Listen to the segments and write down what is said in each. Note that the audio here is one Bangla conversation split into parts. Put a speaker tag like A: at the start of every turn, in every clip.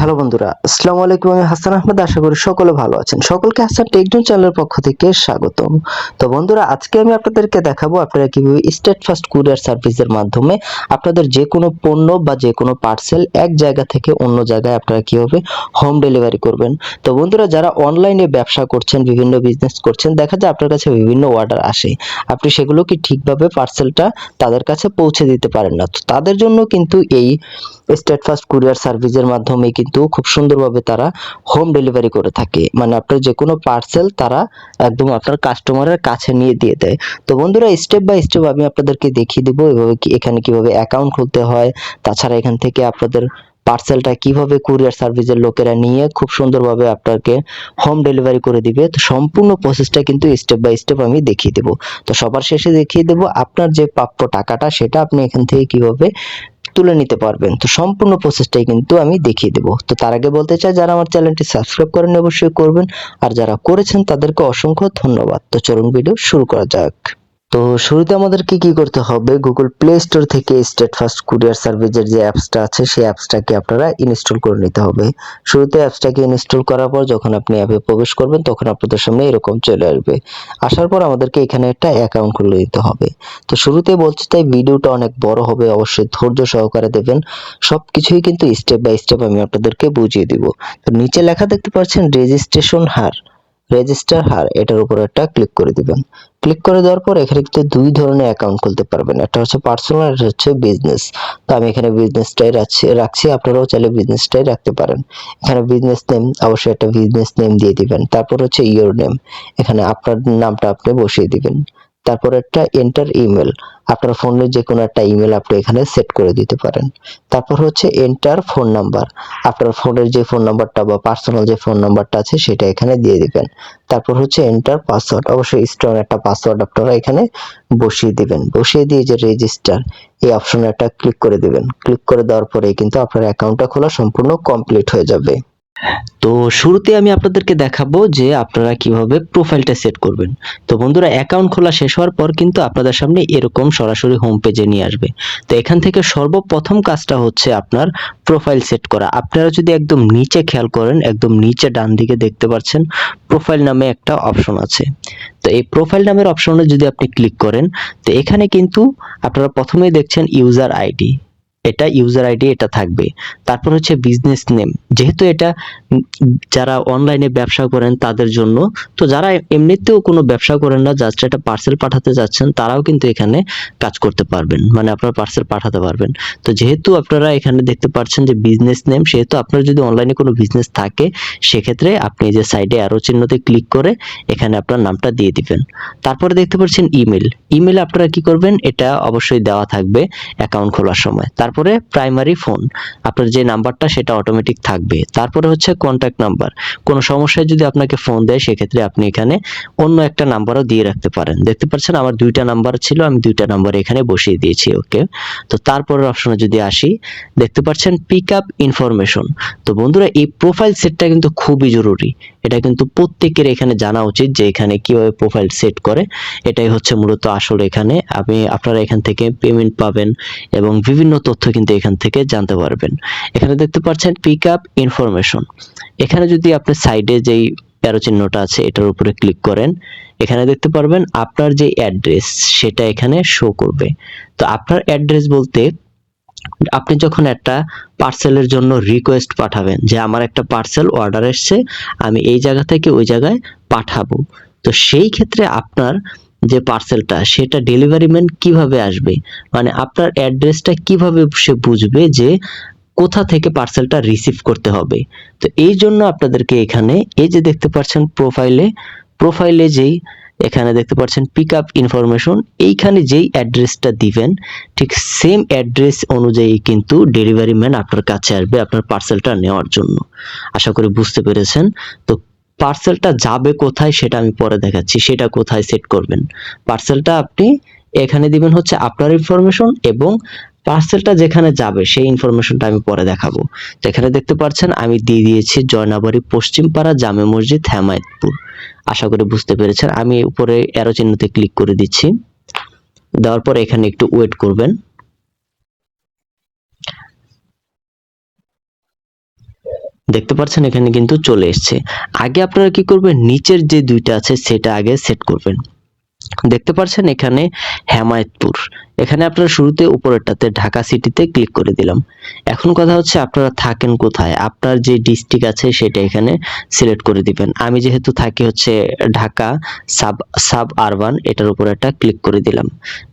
A: হ্যালো বন্ধুরা, আসসালামু আলাইকুম, আমি হাসান আহমেদ, আশা করি সকলে ভালো আছেন। সকলকে হাসান টেকজন চ্যানেলের পক্ষ থেকে স্বাগতম। তো বন্ধুরা, আজকে আমি আপনাদেরকে দেখাবো আপনারা কীভাবে স্টেট ফার্স্ট কুরিয়ার সার্ভিসের মাধ্যমে আপনাদের যে কোনো পণ্য বা যে কোনো পার্সেল এক জায়গা থেকে অন্য জায়গায় আপনারা কীভাবে হোম ডেলিভারি করবেন। তো বন্ধুরা, যারা অনলাইনে ব্যবসা করছেন, বিভিন্ন বিজনেস করছেন, দেখা যায় আপনার কাছে বিভিন্ন অর্ডার আসে। আপনি সেগুলো কি ঠিকভাবে পার্সেলটা তাদের কাছে পৌঁছে দিতে পারেন না? তো তাদের জন্য কিন্তু এই স্টেট ফার্স্ট কুরিয়ার সার্ভিসের মাধ্যমে কিন্তু খুব সুন্দরভাবে তারা হোম ডেলিভারি করে থাকে। মানে আপনার যে কোনো পার্সেল তারা একদম আপনার কাস্টমারের কাছে নিয়ে দিয়ে দেয়। তো বন্ধুরা স্টেপ বাই স্টেপ আমি আপনাদেরকে দেখিয়ে দেবো এভাবে এখানে কীভাবে অ্যাকাউন্ট খুলতে হয়। তাছাড়া এখান থেকে আপনাদের পার্সেলটা কীভাবে কুরিয়ার সার্ভিসের লোকেরা নিয়ে খুব সুন্দরভাবে আপনাকে হোম ডেলিভারি করে দিবে। তো সম্পূর্ণ প্রসেসটা কিন্তু স্টেপ বাই স্টেপ আমি দেখিয়ে দেবো। তো সবার শেষে দেখিয়ে দেবো, আপনার যে প্রাপ্য টাকাটা সেটা আপনি এখান থেকে কীভাবে তুলে নিতে পারবেন। তো সম্পূর্ণ প্রসেসটাই কিন্তু আমি দেখিয়ে দেবো। তো তার আগে বলতে চাই, যারা আমার চ্যানেলটি সাবস্ক্রাইব করেন অবশ্যই করবেন। আর যারা করেছেন, তাদেরকে অসংখ্য ধন্যবাদ। তো চলুন ভিডিও শুরু করা যাক। তো শুরুতে আমাদের কি করতে হবে? গুগল প্লে স্টোর থেকে স্টেট ফার্স্ট কুরিয়ার সার্ভিসের যে অ্যাপসটা আছে, সেই অ্যাপসটাকে আপনারা ইনস্টল করে নিতে হবে। শুরুতে অ্যাপসটাকে ইনস্টল করার পর যখন আপনি অ্যাপে প্রবেশ করবেন, তখন আপনাদের সামনে এরকম চলে আসবে। আসার পর আমাদেরকে এখানে একটা অ্যাকাউন্ট খুলে দিতে হবে। তো শুরুতে বলছি তাই, ভিডিওটা অনেক বড় হবে, অবশ্যই ধৈর্য সহকারে দেবেন। সব কিছুই কিন্তু স্টেপ বাই স্টেপ আমি আপনাদেরকে বুঝিয়ে দিব। তো নিচে লেখা দেখতে পাচ্ছেন রেজিস্ট্রেশন হার। রেজিস্টার হার এটার উপর একটা ক্লিক করে দিবেন। ক্লিক করে দেওয়ার পর এখানে কিন্তু দুই ধরনের অ্যাকাউন্ট খুলতে পারবেন। একটা হচ্ছে পার্সোনাল আর হচ্ছে বিজনেস তো আমি এখানে বিজনেসটাই রাখছি রাখছি, আপনারাও চাইলে বিজনেসটাই রাখতে পারেন। এখানে বিজনেস নেম অবশ্যই একটা বিজনেস নেম দিয়ে দিবেন। তারপর হচ্ছে ইওর নেম এখানে আপনার নামটা আপনি বসিয়ে দিবেন। তারপর একটা এন্টার ইমেল আপনার ফোনের যে কোনো একটা ইমেল আপনি এখানে সেট করে দিতে পারেন। তারপর হচ্ছে এন্টার ফোন নাম্বার আপনার ফোনের যে ফোন নাম্বারটা বা পার্সোনাল যে ফোন নাম্বারটা আছে সেটা এখানে দিয়ে দিবেন। তারপর হচ্ছে এন্টার পাসওয়ার্ড অবশ্যই স্ট্রং একটা পাসওয়ার্ড আপনারা এখানে বসিয়ে দিবেন। বসিয়ে দিয়ে যে রেজিস্টার এই অপশনে একটা ক্লিক করে দিবেন। ক্লিক করে দেওয়ার পরে কিন্তু আপনার অ্যাকাউন্টটা খোলা সম্পূর্ণ কমপ্লিট হয়ে যাবে। তো শুরুতে আমি আপনাদেরকে দেখাবো যে আপনারা কীভাবে প্রোফাইলটা সেট করবেন। তো বন্ধুরা অ্যাকাউন্ট খোলা শেষ হওয়ার পর কিন্তু আপনাদের সামনে এরকম সরাসরি হোম পেজে নিয়ে আসবে। তো এখান থেকে সর্বপ্রথম কাজটা হচ্ছে আপনার প্রোফাইল সেট করা। আপনারা যদি একদম নিচে খেয়াল করেন, একদম নিচে ডান দিকে দেখতে পাচ্ছেন প্রোফাইল নামে একটা অপশন আছে। তো এই প্রোফাইল নামের অপশনে যদি আপনি ক্লিক করেন, তো এখানে কিন্তু আপনারা প্রথমেই দেখছেন ইউজার আইডি এটা ইউজার আইডি এটা থাকবে। তারপর হচ্ছে বিজনেস নেম যেহেতু এটা যারা অনলাইনে ব্যবসা করেন তাদের জন্য, তো যারা এমনিতেও কোনো ব্যবসা করেন না জাস্ট একটা পার্সেল পাঠাতে যাচ্ছেন, তারাও কিন্তু এখানে কাজ করতে পারবেন মানে আপনার পার্সেল পাঠাতে পারবেন। তো যেহেতু আপনারা এখানে দেখতে পাচ্ছেন যে বিজনেস নেম সেহেতু আপনার যদি অনলাইনে কোনো বিজনেস থাকে, সেক্ষেত্রে আপনি যে সাইডে অ্যারো চিহ্নতে ক্লিক করে এখানে আপনার নামটা দিয়ে দিবেন। তারপরে দেখতে পাচ্ছেন ইমেল ইমেল আপনারা কি করবেন? এটা অবশ্যই দেওয়া থাকবে অ্যাকাউন্ট খোলার সময়। তারপরে প্রাইমারি ফোন আপনার যে নাম্বারটা সেটা অটোমেটিক থাকবে। তারপরে হচ্ছে কন্ট্যাক্ট নাম্বার কোনো সমস্যায় যদি আপনাকে ফোন দেয়, সেক্ষেত্রে আপনি এখানে অন্য একটা নাম্বারও দিয়ে রাখতে পারেন। দেখতে পাচ্ছেন আমার দুইটা নাম্বার ছিল, আমি দুইটা নাম্বার এখানে বসিয়ে দিয়েছি, ওকে? তো তারপরের অপশনে যদি আসি, দেখতে পাচ্ছেন পিক আপ ইনফরমেশন তো বন্ধুরা, এই প্রোফাইল সেটটা কিন্তু খুবই জরুরি। এটা কিন্তু প্রত্যেকের এখানে জানা উচিত যে এখানে কীভাবে প্রোফাইল সেট করে। এটাই হচ্ছে মূলত আসল এখানে। আপনি, আপনারা এখান থেকে পেমেন্ট পাবেন এবং বিভিন্ন তথ্য কিন্তু এখান থেকে জানতে পারবেন। এখানে দেখতে পাচ্ছেন পিক আপ ইনফরমেশন এখানে যদি আপনি সাইডে যেই প্যারো চিহ্নটা আছে, এটার উপরে ক্লিক করেন, এখানে দেখতে পারবেন আপনার যে অ্যাড্রেস সেটা এখানে শো করবে। তো আপনার অ্যাড্রেস বলতে আপনি যখন একটা পার্সেলের জন্য রিকোয়েস্ট পাঠাবেন যে আমার একটা পার্সেল অর্ডার এসছে, আমি এই জায়গা থেকে ওই জায়গায় পাঠাবো। তো সেই ক্ষেত্রে আপনার যে পার্সেলটা সেটা ডেলিভারি ম্যান কীভাবে আসবে? মানে আপনার অ্যাড্রেসটা কীভাবে সে বুঝবে যে কোথা থেকে পার্সেলটা রিসিভ করতে হবে? তো এই জন্য আপনাদেরকে এখানে এই যে দেখতে পাচ্ছেন প্রোফাইলে প্রোফাইলে যেই এখানে দেখতে পাচ্ছেন পিক আপ ইনফরমেশন এইখানে যেই অ্যাড্রেসটা দিবেন, ঠিক সেম অ্যাড্রেস অনুযায়ী কিন্তু ডেলিভারি ম্যান আপনার কাছে আসবে আপনার পার্সেলটা নেওয়ার জন্য। আশা করি বুঝতে পেরেছেন? তো পার্সেলটা যাবে কোথায় সেটা আমি পরে দেখাচ্ছি, সেটা কোথায় সেট করবেন? পার্সেলটা আপনি এখানে দিবেন হচ্ছে আপনার ইনফরমেশন এবং পার্সেলটা যেখানে যাবে, সেই ইনফরমেশনটা আমি পরে দেখাবো। তো এখানে দেখতে পাচ্ছেন, আমি দিয়ে দিয়েছি জয়নাবাড়ি পশ্চিমপাড়া, জামে মসজিদ, হেমায়তপুর। আশা করি বুঝতে পেরেছেন, আমি উপরে অ্যারো চিহ্নতে ক্লিক করে দিচ্ছি। দেওয়ার পর এখানে একটু ওয়েট করবেন। দেখতে পাচ্ছেন, এখানে কিন্তু চলে এসছে। আগে আপনারা কি করবেন, নিচের যে দুইটা আছে, সেটা আগে সেট করবেন। দেখতে পাচ্ছেন এখানে হেমায়তপুর। এখানে আপনারা শুরুতে উপরেরটাতে ঢাকা সিটিতে ক্লিক করে দিলাম। এখন কথা হচ্ছে আপনারা থাকেন কোথায়? আপনার যে ডিস্ট্রিক্ট আছে সেটা এখানে সিলেক্ট করে দিবেন। আমি যেহেতু থাকি হচ্ছে ঢাকা, সাব সাব আরবান, এটার উপর একটা ক্লিক করে দিলাম।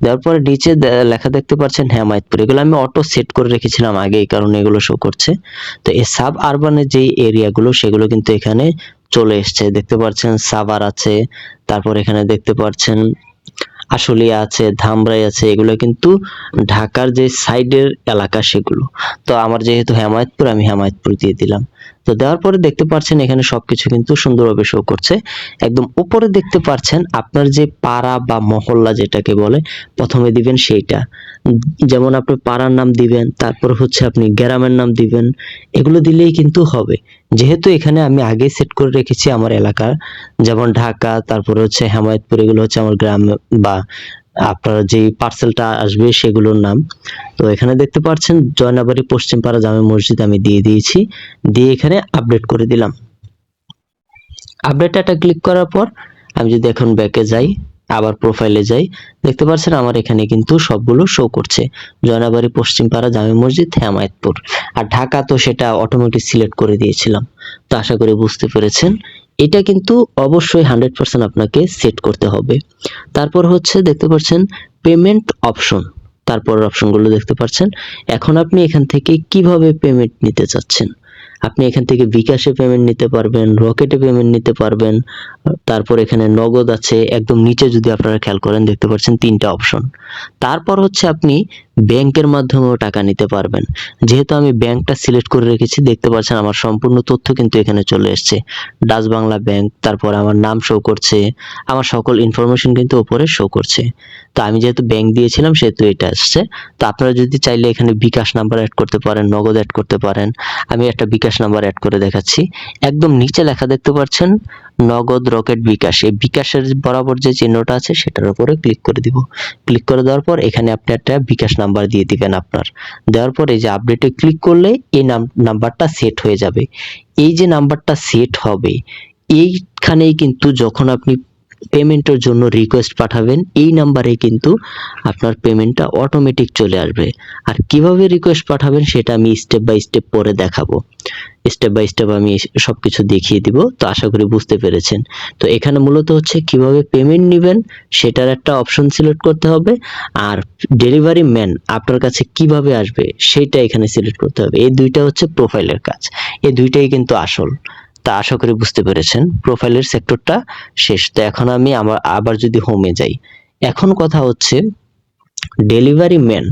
A: দেওয়ার পরে নিচে লেখা দেখতে পাচ্ছেন হেমায়তপুর। এগুলো আমি অটো সেট করে রেখেছিলাম আগে, এই কারণে এগুলো শো করছে। তো এই সাব আরবানের যে এরিয়াগুলো সেগুলো কিন্তু এখানে চলে এসছে। দেখতে পাচ্ছেন সাভার আছে, তারপর এখানে দেখতে পাচ্ছেন আশুলিয়া আছে, ধামরাই আছে, এগুলো কিন্তু ঢাকার যে সাইডের এলাকা সেগুলো। তো আমার যেহেতু হেমায়তপুর, আমি হেমায়তপুর দিয়ে দিলাম। তো দেওয়ার পরে দেখতে পাচ্ছেন এখানে সবকিছু কিন্তু সুন্দরভাবে শো করছে। একদম উপরে দেখতে পাচ্ছেন আপনার যে পাড়া বা মহল্লা যেটাকে বলে, প্রথমে দিবেন সেইটা। যেমন আপনি পাড়ার নাম দিবেন, তারপর হচ্ছে আপনি গ্রামের নাম দিবেন, এগুলো দিলেই কিন্তু হবে। যেহেতু এখানে আমি আগে সেট করে রেখেছি আমার এলাকার, যেমন ঢাকা, তারপরে হচ্ছে হেমায়তপুর, এগুলো হচ্ছে আমার গ্রাম বা আপনার যে পার্সেলটা আসবে সেগুলোর নাম। তো এখানে দেখতে পাচ্ছেন, জয়নাবাড়ি পশ্চিমপাড়া জামে মসজিদ আমি দিয়ে দিয়েছি। দিয়ে এখানে আপডেট করে দিলাম। আপডেট একটা ক্লিক করার পর আমি যদি এখন ব্যাকে যাই, আবার প্রোফাইলে যাই, দেখতে পাচ্ছেন আমার এখানে কিন্তু সবগুলো শো করছে। জয়নাবাড়ি পশ্চিমপাড়া জামে মসজিদ, হেমায়তপুর। আর ঢাকা তো সেটা অটোমেটিক সিলেক্ট করে দিয়েছিলাম। তো আশা করি বুঝতে পেরেছেন। এটা কিন্তু অবশ্যই হান্ড্রেড পার্সেন্ট আপনাকে সেট করতে হবে। তারপর হচ্ছে দেখতে পাচ্ছেন পেমেন্ট অপশন তারপর অপশনগুলো দেখতে পাচ্ছেন। এখন আপনি এখান থেকে কীভাবে পেমেন্ট নিতে চাচ্ছেন? আপনি এখান থেকে বিকাশে পেমেন্ট নিতে পারবেন রকেটে পেমেন্ট নিতে পারবেন। তারপর এখানে নগদ আছে, একদম নিচে যদি আপনারা খেয়াল করেন, দেখতে পাচ্ছেন তিনটা অপশন তারপর হচ্ছে আপনি ব্যাংকের মাধ্যমেও টাকা নিতে পারবেন। যেহেতু আমি ব্যাংকটা সিলেক্ট করে রেখেছি, দেখতে পাচ্ছেন আমার সম্পূর্ণ তথ্য কিন্তু এখানে চলে এসেছে। ডাচ বাংলা ব্যাংক তারপর আমার নাম শো করছে, আমার সকল ইনফরমেশন কিন্তু ওপরে শো করছে। তো আমি যেহেতু ব্যাংক দিয়েছিলাম, সেহেতু এটা আসছে তো আপনারা যদি চাইলে এখানে বিকাশ নাম্বার অ্যাড করতে পারেন, নগদ অ্যাড করতে পারেন। আমি একটা বিকাশ নাম্বার অ্যাড করে দেখাচ্ছি। একদম নিচে লেখা দেখতে পাচ্ছেন, নগদ রকেট বিকাশ। এই বিকাশের বরাবর যে চিহ্নটা আছে, সেটার উপরে ক্লিক করে দিব। ক্লিক করে দেওয়ার পর এখানে আপনি একটা বিকাশ নাম্বার দিয়ে দিবেন আপনার। দেওয়ার পর এই যে আপডেটে ক্লিক করলে এই নাম, নাম্বারটা সেট হয়ে যাবে। এই যে নাম্বারটা সেট হবে, এইখানেই কিন্তু যখন আপনি পেমেন্টের জন্য রিকোয়েস্ট পাঠাবেন, এই নাম্বারে কিন্তু আপনার পেমেন্টটা অটোমেটিক চলে আসবে। আর কীভাবে রিকোয়েস্ট পাঠাবেন সেটা আমি স্টেপ বাই স্টেপ পরে দেখাবো। স্টেপ বাই স্টেপ আমি সবকিছু দেখিয়ে দিব, তো আশা করি বুঝতে পেরেছেন। তো এখানে মূলত হচ্ছে কীভাবে পেমেন্ট নেবেন, সেটার একটা অপশন সিলেক্ট করতে হবে। আর ডেলিভারি ম্যান আপনার কাছে কীভাবে আসবে, সেটা এখানে সিলেক্ট করতে হবে। এই দুইটা হচ্ছে প্রোফাইলের কাজ। এই দুইটাই কিন্তু আসল। তা আশা করি বুঝতে পেরেছেন। প্রোফাইলের সেক্টরটা শেষ। তো এখন আমি আমার আবার যদি হোমে যাই। এখন কথা হচ্ছে ডেলিভারি ম্যান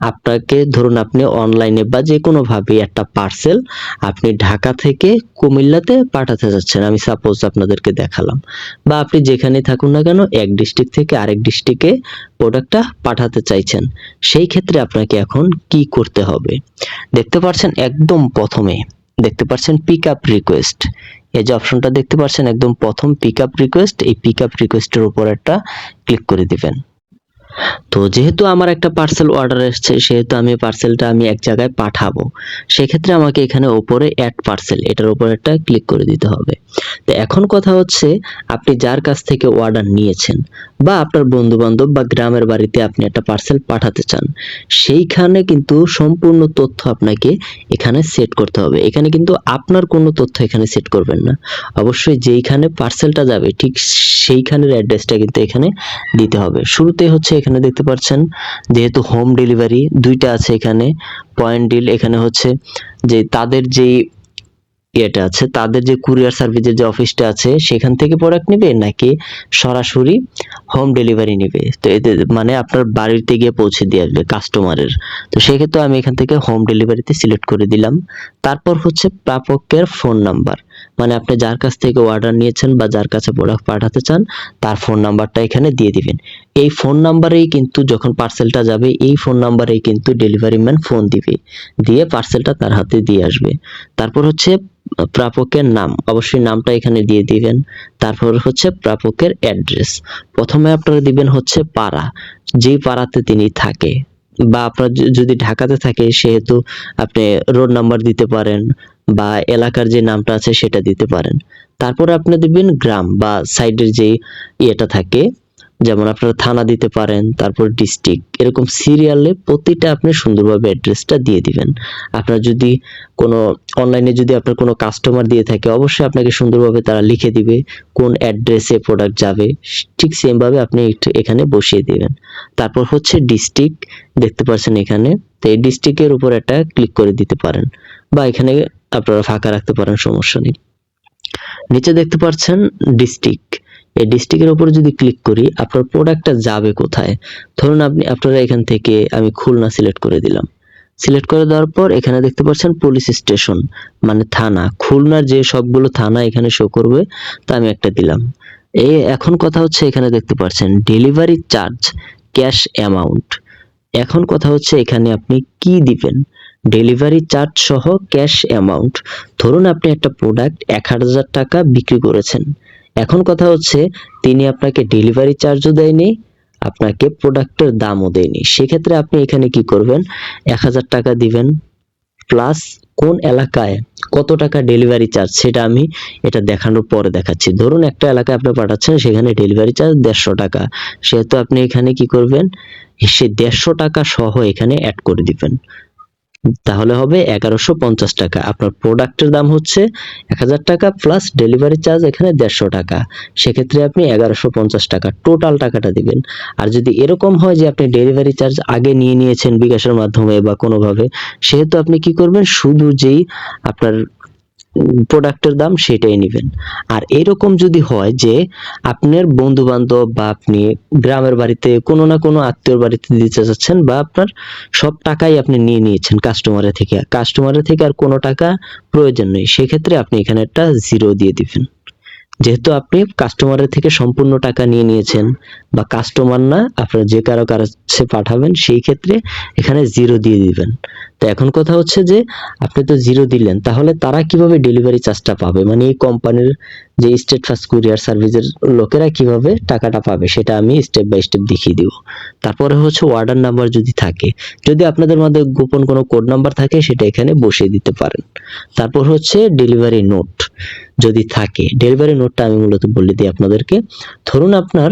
A: আপনাকে ধরুন আপনি অনলাইনে বা যে কোনো ভাবে একটা পার্সেল আপনি ঢাকা থেকে কুমিল্লাতে পাঠাতে যাচ্ছেন। আমি সাপোজ আপনাদেরকে দেখালাম। বা আপনি যেখানে থাকুন না কেন, এক ডিস্ট্রিক্ট থেকে আরেক ডিস্ট্রিক্টে প্রোডাক্টটা পাঠাতে চাইছেন। সেই ক্ষেত্রে আপনাকে এখন কি করতে হবে? দেখতে পাচ্ছেন একদম প্রথমে দেখতে পাচ্ছেন পিক আপ রিকোয়েস্ট এই যে অপশনটা দেখতে পাচ্ছেন একদম প্রথম পিক আপ রিকোয়েস্ট এই পিক আপ রিকোয়েস্টের উপর একটা ক্লিক করে দিবেন। তো যেহেতু আমার একটা পার্সেল অর্ডার এসেছে, সেহেতু আমি পার্সেলটা আমি এক জায়গায় পাঠাবো। সেক্ষেত্রে আমাকে এখানে ওপরে অ্যাড পার্সেল এটার উপর একটা ক্লিক করে দিতে হবে। তো এখন কথা হচ্ছে, আপনি যার কাছ থেকে অর্ডার নিয়েছেন বা আপনার বন্ধু বান্ধব বা গ্রামের বাড়িতে আপনি একটা পার্সেল পাঠাতে চান, সেইখানে কিন্তু সম্পূর্ণ তথ্য আপনাকে এখানে সেট করতে হবে। এখানে কিন্তু আপনার কোনো তথ্য এখানে সেট করবেন না। অবশ্যই যেইখানে পার্সেলটা যাবে, ঠিক সেইখানের অ্যাড্রেসটা কিন্তু এখানে দিতে হবে। শুরুতে হচ্ছে এখানে দেখতে পাচ্ছেন, যেহেতু হোম ডেলিভারি দুইটা আছে এখানে পয়েন্ট ডিল এখানে হচ্ছে যে তাদের যেই ইয়েটা আছে, তাদের যে কুরিয়ার সার্ভিসের যে অফিসটা আছে, সেখান থেকে প্রোডাক্ট নেবে নাকি সরাসরি হোম ডেলিভারি নেবে? তো এতে মানে আপনার বাড়িতে গিয়ে পৌঁছে দিয়ে আসবে কাস্টমারের তো সেক্ষেত্রে আমি এখান থেকে হোম ডেলিভারিতে সিলেক্ট করে দিলাম। তারপর হচ্ছে প্রাপকের ফোন নাম্বার মানে আপনি যার কাছ থেকে অর্ডার নিয়েছেন বা যার কাছে প্রোডাক্ট পাঠাতে চান, তার ফোন নাম্বারটা এখানে দিয়ে দিবেন। এই ফোন নাম্বারেই কিন্তু যখন পার্সেলটা যাবে, এই ফোন নাম্বারেই কিন্তু ডেলিভারি ম্যান ফোন দিবে। দিয়ে পার্সেলটা তার হাতে দিয়ে আসবে। তারপর হচ্ছে প্রাপকের নাম, অবশ্যই নামটা এখানে দিয়ে দিবেন। তারপর হচ্ছে প্রাপকের অ্যাড্রেস প্রথমে আপনারা দিবেন হচ্ছে পাড়া, যেই পাড়াতে তিনি থাকে। বা আপনার যদি ঢাকাতে থাকে, সেহেতু আপনি রোড নাম্বার দিতে পারেন বা এলাকার যে নামটা আছে সেটা দিতে পারেন। তারপর আপনি দিবেন গ্রাম বা সাইডের যে ইয়েটা থাকে, যেমন আপনারা থানা দিতে পারেন, তারপর ডিস্ট্রিক্ট এরকম সিরিয়ালে প্রতিটা আপনি সুন্দরভাবে অ্যাড্রেসটা দিয়ে দিবেন। আপনার যদি কোনো অনলাইনে যদি আপনার কোনো কাস্টমার দিয়ে থাকে, অবশ্যই আপনাকে সুন্দরভাবে তারা লিখে দিবে কোন অ্যাড্রেসে প্রোডাক্ট যাবে। ঠিক সেমভাবে আপনি এখানে বসিয়ে দিবেন। তারপর হচ্ছে ডিস্ট্রিক্ট দেখতে পাচ্ছেন এখানে। তো এই ডিস্ট্রিক্টের উপর একটা ক্লিক করে দিতে পারেন। বা এখানে আপনারা ফাঁকা রাখতে পারেন, সমস্যা নেই। নিচে দেখতে পাচ্ছেন ডিস্ট্রিক্ট এই ডিস্ট্রিক্টের উপর যদি ক্লিক করি, আপনার প্রোডাক্টটা যাবে কোথায়? ধরুন আপনি, আপনারা এখান থেকে আমি খুলনা সিলেক্ট করে দিলাম। সিলেক্ট করে দেওয়ার পর এখানে দেখতে পাচ্ছেন পুলিশ স্টেশন মানে থানা। খুলনার যে সবগুলো থানা এখানে শো করবে, তা আমি একটা দিলাম। এই এখন কথা হচ্ছে এখানে দেখতে পাচ্ছেন ডেলিভারি চার্জ ক্যাশ অ্যামাউন্ট এখন কথা হচ্ছে এখানে আপনি কি দিবেন? ডেলিভারি চার্জ সহ ক্যাশ অ্যামাউন্ট। ধরুন আপনি একটা প্রোডাক্ট এক হাজার টাকা বিক্রি করেছেন। এখন কথা হচ্ছে, তিনি আপনাকে ডেলিভারি চার্জও দেয়নি, আপনাকে প্রোডাক্টের দামও দেয়নি। সেক্ষেত্রে আপনি এখানে কি করবেন? এক হাজার টাকা দিবেন। প্লাস কোন এলাকায় কত টাকা ডেলিভারি চার্জ, সেটা আমি এটা দেখানোর পরে দেখাচ্ছি। ধরুন একটা এলাকায় আপনি পাঠাচ্ছেন, সেখানে ডেলিভারি চার্জ দেড়শো টাকা। সেহেতু আপনি এখানে কি করবেন? সে দেড়শো টাকা সহ এখানে অ্যাড করে দিবেন। তাহলে হবে এগারোশো পঞ্চাশ টাকা। আপনার প্রোডাক্টের দাম হচ্ছে এক হাজার টাকা প্লাস ডেলিভারি চার্জ এখানে দেড়শো টাকা। সেক্ষেত্রে আপনি এগারোশো পঞ্চাশ টাকা টোটাল টাকাটা দিবেন। আর যদি এরকম হয় যে আপনি ডেলিভারি চার্জ আগে নিয়ে নিয়েছেন বিকাশের মাধ্যমে বা কোনোভাবে, সেহেতু আপনি কি করবেন? শুধু যেই আপনার প্রোডাক্টের দাম সেটাই নেবেন। আর এরকম যদি হয় যে আপনার বন্ধু বান্ধব বা আপনি গ্রামের বাড়িতে কোনো না কোনো আত্মীয়র বাড়িতে দিতে চাচ্ছেন বা আপনার সব টাকাই আপনি নিয়ে নিয়েছেন কাস্টমারের থেকে কাস্টমারের থেকে আর কোনো টাকা প্রয়োজন নেই, সেক্ষেত্রে আপনি এখানে একটা জিরো দিয়ে দিবেন। যেহেতু আপনি কাস্টমারের থেকে সম্পূর্ণ টাকা নিয়ে নিয়েছেন বা কাস্টমার না, আপনার যে কারও কাছে পাঠাবেন, সেই ক্ষেত্রে এখানে জিরো দিয়ে দিবেন। তো এখন কথা হচ্ছে যে, আপনি তো জিরো দিলেন, তাহলে তারা কীভাবে ডেলিভারি চার্জটা পাবে? মানে এই কোম্পানির যে স্টেট ফার্স্ট কুরিয়ার সার্ভিসের লোকেরা কীভাবে টাকাটা পাবে, সেটা আমি স্টেপ বাই স্টেপ দেখিয়ে দিব। তারপরে হচ্ছে অর্ডার নাম্বার যদি থাকে, যদি আপনাদের মধ্যে গোপন কোনো কোড নাম্বার থাকে, সেটা এখানে বসিয়ে দিতে পারেন। তারপর হচ্ছে ডেলিভারি নোট যদি থাকে ডেলিভারি নোটটা আমি মূলত বলে দিই আপনাদেরকে। ধরুন আপনার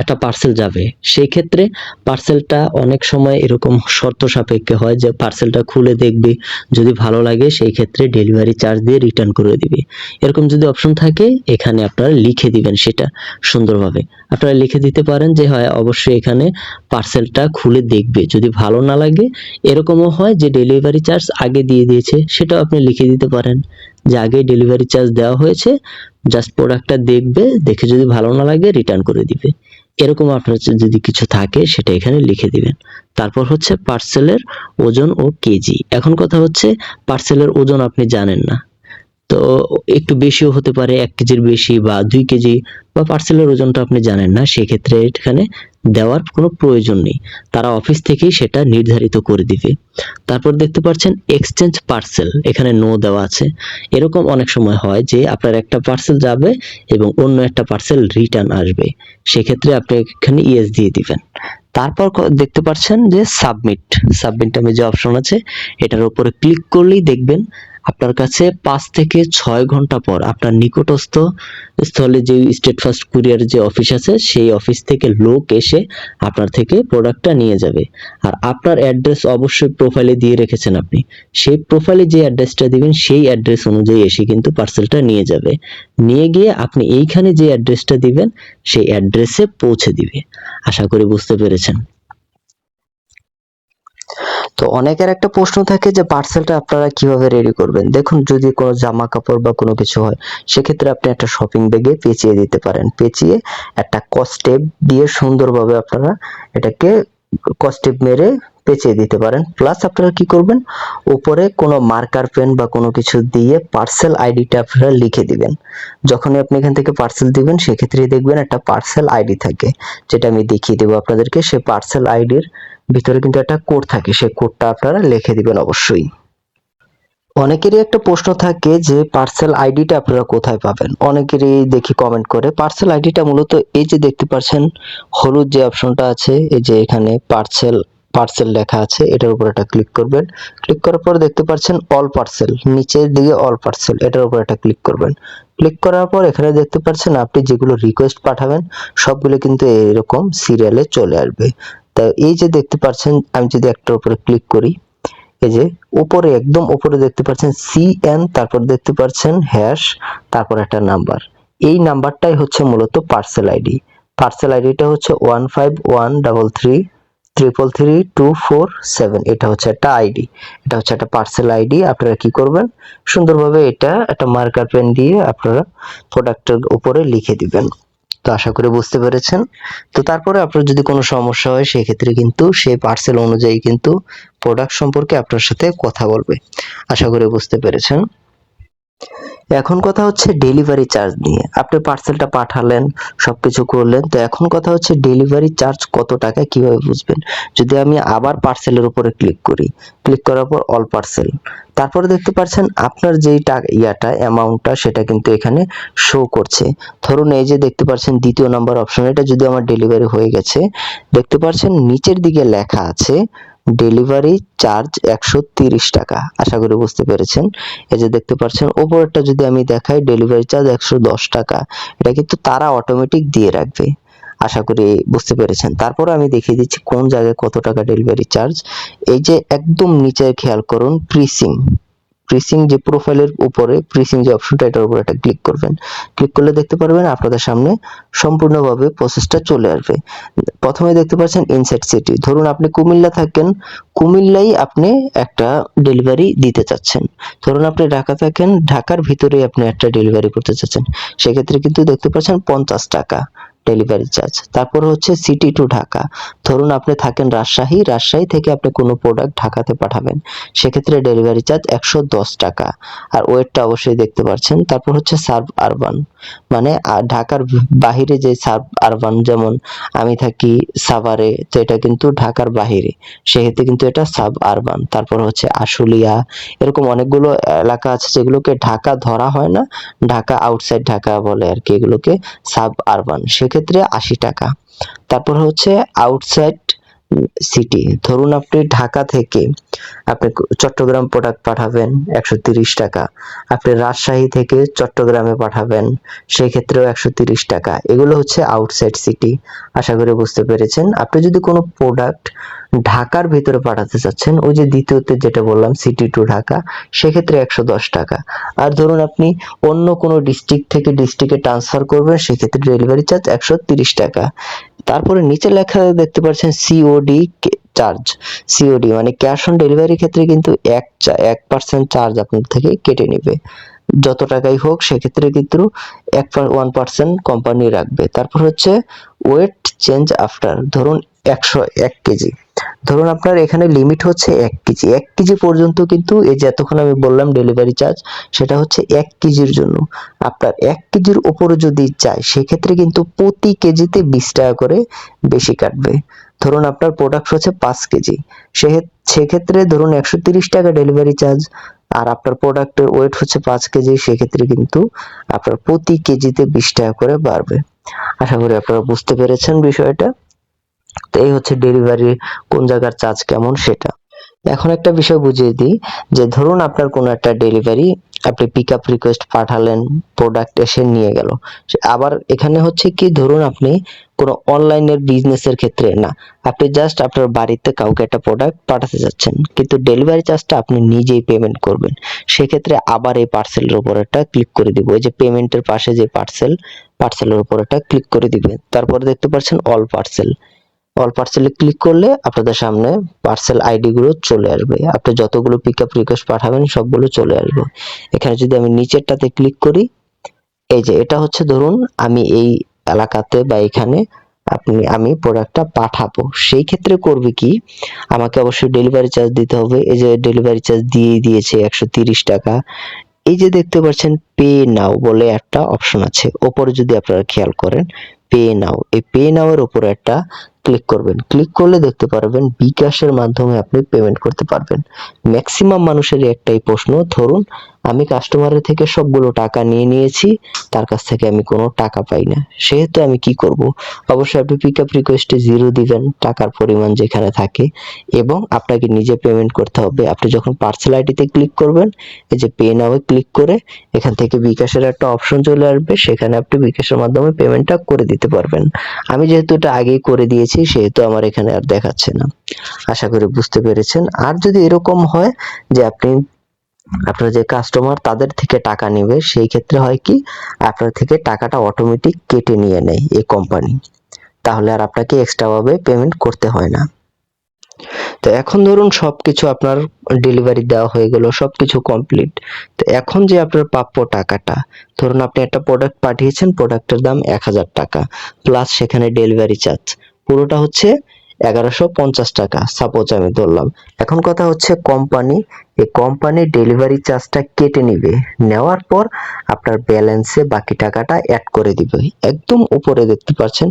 A: একটা পার্সেল যাবে, সেই ক্ষেত্রে পার্সেলটা অনেক সময় এরকম শর্ত সাপেক্ষে হয় যে পার্সেলটা খুলে দেখবে, যদি ভালো লাগে সেই ক্ষেত্রে ডেলিভারি চার্জ দিয়ে রিটার্ন করে দিবে। এরকম যদি অপশন থাকে, এখানে আপনারা লিখে দিবেন সেটা সুন্দরভাবে। আপনারা লিখে দিতে পারেন যে হয়, অবশ্যই এখানে পার্সেলটা খুলে দেখবে। যদি ভালো না লাগে, এরকমও হয় যে ডেলিভারি চার্জ আগে দিয়ে দিয়েছে, সেটাও আপনি লিখে দিতে পারেন। যে আগে ডেলিভারি চার্জ দেওয়া হয়েছে জাস্ট প্রোডাক্টটা দেখবে, দেখে যদি ভালো না লাগে রিটার্ন করে দিবে। এরকম আপনার যদি কিছু থাকে, সেটা এখানে লিখে দিবেন। তারপর হচ্ছে পার্সেলের ওজন ও কেজি এখন কথা হচ্ছে পার্সেলের ওজন আপনি জানেন না। তো একটু বেশিও হতে পারে, এক কেজির বেশি বা দুই কেজি বা পার্সেলের ওজনটা আপনি জানেন না, সেক্ষেত্রে এখানে দেওয়ার কোনো প্রয়োজন নেই। তারা অফিস থেকেই সেটা নির্ধারিত করে দিবে। তারপর দেখতে পাচ্ছেন এক্সচেঞ্জ পার্সেল এখানে নো দেওয়া আছে। এরকম অনেক সময় হয় যে আপনার একটা পার্সেল যাবে এবং অন্য একটা পার্সেল রিটার্ন আসবে। সেক্ষেত্রে আপনি এখানে ইয়েস দিয়ে দিবেন। তারপর দেখতে পাচ্ছেন যে সাবমিট সাবমিট নামে যে অপশন আছে, এটার উপরে ক্লিক করলেই দেখবেন আপনার কাছে পাঁচ থেকে ছয় ঘণ্টা পর আপনার নিকটস্থ স্থলে যে স্টেট ফার্স্ট কুরিয়ার যে অফিস আছে, সেই অফিস থেকে লোক এসে আপনার থেকে প্রোডাক্টটা নিয়ে যাবে। আর আপনার অ্যাড্রেস অবশ্যই প্রোফাইলে দিয়ে রেখেছেন আপনি। সেই প্রোফাইলে যে অ্যাড্রেসটা দিবেন, সেই অ্যাড্রেস অনুযায়ী এসে কিন্তু পার্সেলটা নিয়ে যাবে। নিয়ে গিয়ে আপনি এইখানে যে অ্যাড্রেসটা দিবেন, সেই অ্যাড্রেসে পৌঁছে দিবে। আশা করি বুঝতে পেরেছেন। তো অনেকের একটা প্রশ্ন থাকে যে পার্সেলটা আপনারা কীভাবে রেডি করবেন? দেখুন, যদি কোনো জামা কাপড় বা কোনো কিছু হয়, সেক্ষেত্রে আপনি একটা শপিং ব্যাগে পেঁচিয়ে দিতে পারেন। পেঁচিয়ে একটা কস্টেপ দিয়ে সুন্দরভাবে আপনারা এটাকে কস্টেপ মেরে পেঁচিয়ে দিতে পারেন। প্লাস আপনারা কি করবেন? উপরে কোনো মার্কার পেন বা কোনো কিছু দিয়ে পার্সেল আইডিটা আপনারা লিখে দিবেন। যখনই আপনি এখান থেকে পার্সেল দিবেন সেক্ষেত্রে দেখবেন একটা পার্সেল আইডি থাকে। যেটা আমি দেখিয়ে দেবো আপনাদেরকে সেই পার্সেল আইডির ভিতরে কিন্তু একটা কোড থাকে, সেই কোডটা আপনারা লিখে দিবেন অবশ্যই। অনেকেরই একটা প্রশ্ন থাকে যে পার্সেল আইডিটা আপনারা কোথায় পাবেন? অনেকেরই দেখি কমেন্ট করে পার্সেল আইডিটা মূলত এই যে দেখতে পাচ্ছেন, হলুদ যে অপশনটা আছে, এই যে এখানে পার্সেল পার্সেল লেখা আছে, এটার উপর একটা ক্লিক করবেন। ক্লিক করার পর দেখতে পাচ্ছেন অল পার্সেল নিচের দিকে অল পার্সেল এটার উপর একটা ক্লিক করবেন। ক্লিক করার পর এখানে দেখতে পাচ্ছেন আপনি যেগুলো রিকোয়েস্ট পাঠাবেন, সবগুলো কিন্তু এরকম সিরিয়ালে চলে আসবে। তা এই যে দেখতে পাচ্ছেন আমি যদি একটার উপরে ক্লিক করি, এই যে উপরে, একদম উপরে দেখতে পাচ্ছেন সিএন তারপর দেখতে পাচ্ছেন হ্যাশ তারপর একটা নাম্বার এই নাম্বারটাই হচ্ছে মূলত পার্সেল আইডি পার্সেল আইডিটা হচ্ছে one five one double three triple three two four seven এটা হচ্ছে একটা আইডি এটা হচ্ছে একটা পার্সেল আইডি আপনারা কি করবেন? সুন্দরভাবে এটা একটা মার্কার পেন দিয়ে আপনারা প্রোডাক্টের উপরে লিখে দিবেন। তো আশা করে বুঝতে পেরেছেন। তো তারপরে আপনার যদি কোনো সমস্যা হয়, সেক্ষেত্রে কিন্তু সেই পার্সেল অনুযায়ী কিন্তু প্রোডাক্ট সম্পর্কে আপনার সাথে কথা বলবে। আশা করে বুঝতে পেরেছেন। এখন কথা হচ্ছে ডেলিভারি চার্জ নিয়ে। আপনি পার্সেলটা পাঠালেন, সবকিছু করলেন, তো এখন কথা হচ্ছে ডেলিভারি চার্জ কত টাকা, কীভাবে বুঝবেন? যদি আমি আবার পার্সেলের উপরে ক্লিক করি ক্লিক করার পর অল পার্সেল তারপরে দেখতে পাচ্ছেন আপনার যেই টাকা, ইয়াটা অ্যামাউন্টটা সেটা কিন্তু এখানে শো করছে। ধরুন এই যে দেখতে পাচ্ছেন দ্বিতীয় নাম্বার অপশন এটা যদি আমার ডেলিভারি হয়ে গেছে, দেখতে পাচ্ছেন নিচের দিকে লেখা আছে ডেলিভারি চার্জ একশো তিরিশ টাকা। আশা করি বুঝতে পেরেছেন। এই যে দেখতে পাচ্ছেন ওপরটা যদি আমি দেখাই ডেলিভারি চার্জ একশো দশ টাকা। এটা কিন্তু তারা অটোমেটিক দিয়ে রাখবে। আশা করি বুঝতে পেরেছেন। তারপর আমি দেখিয়ে দিচ্ছি কোন জায়গায় কত টাকা ডেলিভারি চার্জ এই যে একদম নিচে খেয়াল করুন প্রিসিং প্রিসিং যে প্রোফাইলের উপরে প্রিসিং যে অপশনটা এটার উপর একটা ক্লিক করবেন। ক্লিক করলে দেখতে পারবেন আপনাদের সামনে সম্পূর্ণভাবে প্রসেসটা চলে আসবে। প্রথমে দেখতে পাচ্ছেন ইনসাইড সিটি ধরুন আপনি কুমিল্লা থাকেন, কুমিল্লাই আপনি একটা ডেলিভারি দিতে চাচ্ছেন। ধরুন আপনি ঢাকা থাকেন, ঢাকার ভিতরে আপনি একটা ডেলিভারি করতে চাচ্ছেন। সেক্ষেত্রে কিন্তু দেখতে পাচ্ছেন পঞ্চাশ টাকা। ডেলিভারি চার্জ তারপর হচ্ছে সিটি টু ঢাকা। ধরুন আপনি থাকেন রাজশাহী রাজশাহী থেকে আপনি কোনো প্রোডাক্ট ঢাকাতে পাঠাবেন। সেক্ষেত্রে ডেলিভারি চার্জ একশো দশ টাকা। আর ওয়েটটা অবশ্যই দেখতে পাচ্ছেন তারপর হচ্ছে সার্ভ আরবান মানে ঢাকার বাহিরে যে সার্ভ আরবান যেমন আমি থাকি সাভারে, তো এটা কিন্তু ঢাকার বাহিরে। সেক্ষেত্রে কিন্তু এটা সাব আরবান তারপর হচ্ছে আশুলিয়া। এরকম অনেকগুলো এলাকা আছে যেগুলোকে ঢাকা ধরা হয় না। ঢাকা আউটসাইড ঢাকা বলে আর কি এগুলোকে সাব আরবান সেক্ষেত্রে আশি টাকা। তারপর হচ্ছে আউটসাইড সিটি ধরুন আপনি ঢাকা থেকে আপনি চট্টগ্রাম প্রোডাক্ট পাঠাবেন একশো তিরিশ টাকা। আপনি রাজশাহী থেকে চট্টগ্রামে পাঠাবেন সেই ক্ষেত্রেও একশো তিরিশ টাকা। এগুলো হচ্ছে আউটসাইড সিটি আশা করি বুঝতে পেরেছেন। আপনি যদি কোনো প্রোডাক্ট ঢাকার ভিতরে পাঠাতে চাচ্ছেন, ওই যে দ্বিতীয়তে যেটা বললাম সিটি টু ঢাকা, সেক্ষেত্রে একশো দশ টাকা। আর ধরুন আপনি অন্য কোনো ডিস্ট্রিক্ট থেকে ডিস্ট্রিক্টে ট্রান্সফার করবেন, সেক্ষেত্রে ডেলিভারি চার্জ একশো তিরিশ টাকা। তারপরে নিচে লেখা দেখতে পাচ্ছেন সিওডি চার্জ সিওডি মানে ক্যাশ অন ডেলিভারি ক্ষেত্রে কিন্তু এক এক পার্সেন্ট চার্জ আপনার থেকে কেটে নেবে। যত টাকাই হোক, সেক্ষেত্রে কিন্তু এক ওয়ান পার্সেন্ট কোম্পানি রাখবে। তারপর হচ্ছে ওয়েট চেঞ্জ আফটার ধরুন একশো এক কেজি। ধরুন আপনার এখানে লিমিট হচ্ছে এক কেজি। এক কেজি পর্যন্ত কিন্তু এই যে এতক্ষণ আমি বললাম ডেলিভারি চার্জ সেটা হচ্ছে এক কেজির জন্য। আপনার এক কেজির উপরে যদি যায়, সেক্ষেত্রে কিন্তু প্রতি কেজিতে বিশ টাকা করে বেশি কাটবে। ধরুন আপনার প্রোডাক্ট হচ্ছে পাঁচ কেজি। সেক্ষেত্রে ধরুন একশো তিরিশ টাকা ডেলিভারি চার্জ আর আপনার প্রোডাক্টের ওয়েট হচ্ছে পাঁচ কেজি, সেক্ষেত্রে কিন্তু আপনার প্রতি কেজিতে বিশ টাকা করে বাড়বে। আশা করি আপনারা বুঝতে পেরেছেন বিষয়টা। তো এই হচ্ছে ডেলিভারি কোন জায়গার চার্জ কেমন সেটা। এখন একটা বিষয় বুঝিয়ে দিই, যে ধরুন আপনার কোনো একটা ডেলিভারি আপনি পিক আপ রিকোয়েস্ট পাঠালেন প্রোডাক্ট এসে নিয়ে গেল। আবার এখানে হচ্ছে কি, ধরুন আপনি কোনো অনলাইনের বিজনেসের ক্ষেত্রে না, আপনি জাস্ট আপনার বাড়িতে কাউকে একটা প্রোডাক্ট পাঠাতে যাচ্ছেন, কিন্তু ডেলিভারি চার্জটা আপনি নিজেই পেমেন্ট করবেন। সেক্ষেত্রে আবার এই পার্সেলের উপর একটা ক্লিক করে দিব। ওই যে পেমেন্টের পাশে যে পার্সেল পার্সেলের উপর একটা ক্লিক করে দিবেন তারপরে দেখতে পাচ্ছেন অল পার্সেল অল পার্সেলে ক্লিক করলে আপনাদের সামনে পার্সেল আইডি গুলো চলে আসবে। আপনি যতগুলো পিক আপ রিকোয়েস্ট পাঠাবেন সবগুলো চলে আসবে। এখানে যদি আমি নিচেরটাতে ক্লিক করি, এই যে এটা হচ্ছে ধরুন আমি এই এলাকাতে বা এখানে আপনি, আমি প্রোডাক্টটা পাঠাবো। সেই ক্ষেত্রে করবে কি? আমাকে অবশ্যই ডেলিভারি চার্জ দিতে হবে। এই যে ডেলিভারি চার্জ দিয়ে দিয়েছে একশো তিরিশ টাকা। এই যে দেখতে পাচ্ছেন পে নাও বলে একটা অপশন আছে। ওপরে যদি আপনারা খেয়াল করেন পে নাও এই পে নাও এর উপরে একটা ক্লিক করবেন। ক্লিক করলে দেখতে পারবেন বিকাশের মাধ্যমে আপনি পেমেন্ট করতে পারবেন। ম্যাক্সিমাম মানুষেরই একটাই প্রশ্ন, ধরুন আমি কাস্টমারের থেকে সবগুলো টাকা নিয়ে নিয়েছি, তার কাছ থেকে আমি কোনো টাকা পাই না। সেহেতু আমি কি করব? অবশ্যই আপনি পিক আপ রিকোয়েস্টে জিরো দিবেন টাকার পরিমাণ যেখানে থাকে এবং আপনাকে নিজে পেমেন্ট করতে হবে। আপনি যখন পার্সেল আইডিতে ক্লিক করবেন, এই যে পে নাও ক্লিক করে এখান থেকে বিকাশের একটা অপশন চলে আসবে। সেখানে আপনি বিকাশের মাধ্যমে পেমেন্টটা করে দিতে পারবেন। আমি যেহেতু এটা আগেই করে দিয়েছি, সেহেতু আমার এখানে আর দেখাচ্ছে না। আশা করি বুঝতে পেরেছেন। আর যদি এরকম হয় যে আপনি আপনার যে কাস্টমার তাদের থেকে টাকা নেবে, সেই ক্ষেত্রে হয় কি, আপনার থেকে টাকাটা অটোমেটিক কেটে নিয়ে নেয় এই কোম্পানি তাহলে আর আপনাকে এক্সট্রা ভাবে পেমেন্ট করতে হয় না। তো এখন ধরুন সবকিছু আপনার ডেলিভারি দেওয়া হয়ে গেল, সবকিছু কমপ্লিট তো এখন যে আপনার প্রাপ্য টাকাটা, ধরুন আপনি একটা প্রোডাক্ট পাঠিয়েছেন প্রোডাক্টের দাম এক হাজার টাকা প্লাস সেখানে ডেলিভারি চার্জ পুরোটা হচ্ছে এগারোশো পঞ্চাশ টাকা। সাপোজ আমি ধরলাম। এখন কথা হচ্ছে কোম্পানি এই কোম্পানি ডেলিভারি চার্জটা কেটে নিবে। নেওয়ার পর আপনার ব্যালেন্সে বাকি টাকাটা অ্যাড করে দিবে। একদম উপরে দেখতে পাচ্ছেন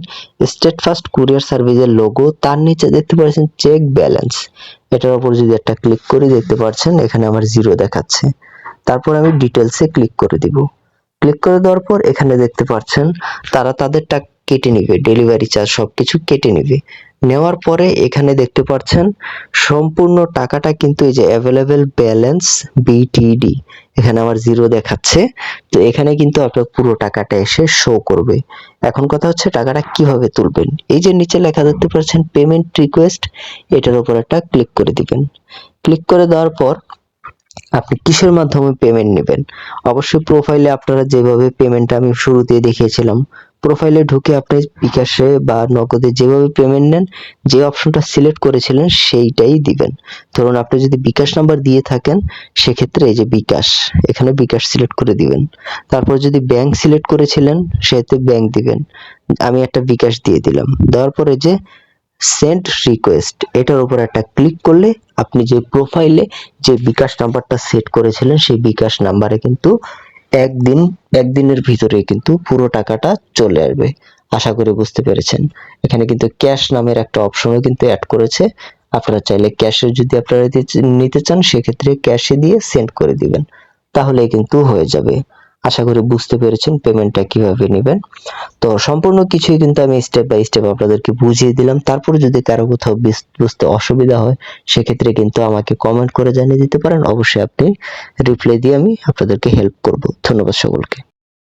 A: স্টেট ফার্স্ট কুরিয়ার সার্ভিসের লোগো তার নিচে দেখতে পাচ্ছেন চেক ব্যালেন্স এটার উপর যদি একটা ক্লিক করি, দেখতে পাচ্ছেন এখানে আমার জিরো দেখাচ্ছে। তারপর আমি ডিটেলসে ক্লিক করে দিব। ক্লিক করে দেওয়ার পর এখানে দেখতে পাচ্ছেন তারা তাদেরটা কেটে নিবে। ডেলিভারি চার্জ সবকিছু কেটে নিবে। নেওয়ার পরে এখানে দেখতে পাচ্ছেন সম্পূর্ণ টাকাটা কিন্তু এই যে অ্যাভেলেবেল ব্যালেন্স বিটিডি এখানে আমার জিরো দেখাচ্ছে। তো এখানে কিন্তু আপনার পুরো টাকাটা এসে শো করবে। এখন কথা হচ্ছে টাকাটা কীভাবে তুলবেন? এই যে নিচে লেখা দেখতে পাচ্ছেন পেমেন্ট রিকোয়েস্ট এটার উপর একটা ক্লিক করে দিবেন। ক্লিক করে দেওয়ার পর আপনি কিসের মাধ্যমে পেমেন্ট নেবেন? অবশ্যই প্রোফাইলে আপনারা যেভাবে পেমেন্টটা আমি শুরুতে দেখিয়েছিলাম প্রোফাইলে ঢুকে আপনি বিকাশে বা নগদে যেভাবে পেমেন্ট নেন, যে অপশনটা সিলেক্ট করেছিলেন সেইটাই দিবেন। ধরুন আপনি যদি বিকাশ নাম্বার দিয়ে থাকেন, সেক্ষেত্রে এই যে বিকাশ, এখানে বিকাশ সিলেক্ট করে দিবেন। তারপর যদি ব্যাংক সিলেক্ট করেছিলেন সেতে ব্যাংক দিবেন। আমি একটা বিকাশ দিয়ে দিলাম। দেওয়ার পরে যে সেন্ড রিকোয়েস্ট এটার উপর একটা ক্লিক করলে আপনি যে প্রোফাইলে যে বিকাশ নাম্বারটা সেট করেছিলেন, সেই বিকাশ নাম্বারে কিন্তু একদিন, একদিনের ভিতরে কিন্তু পুরো টাকাটা চলে আসবে। আশা করি বুঝতে পেরেছেন। এখানে কিন্তু ক্যাশ নামের একটা অপশনও কিন্তু অ্যাড করেছে। আপনারা চাইলে ক্যাশে যদি আপনারা নিতে চান, সেক্ষেত্রে ক্যাশে দিয়ে সেন্ড করে দিবেন। তাহলে কিন্তু হয়ে যাবে। আশা করি বুঝতে পেরেছেন পেমেন্টটা কীভাবে নেবেন। তো সম্পূর্ণ কিছুই কিন্তু আমি স্টেপ বাই স্টেপ আপনাদেরকে বুঝিয়ে দিলাম। তারপরে যদি কারও কোথাও বুঝতে অসুবিধা হয়, সেক্ষেত্রে কিন্তু আমাকে কমেন্ট করে জানিয়ে দিতে পারেন। অবশ্যই আপনি রিপ্লাই দিয়ে আমি আপনাদেরকে হেল্প করব। ধন্যবাদ সকলকে।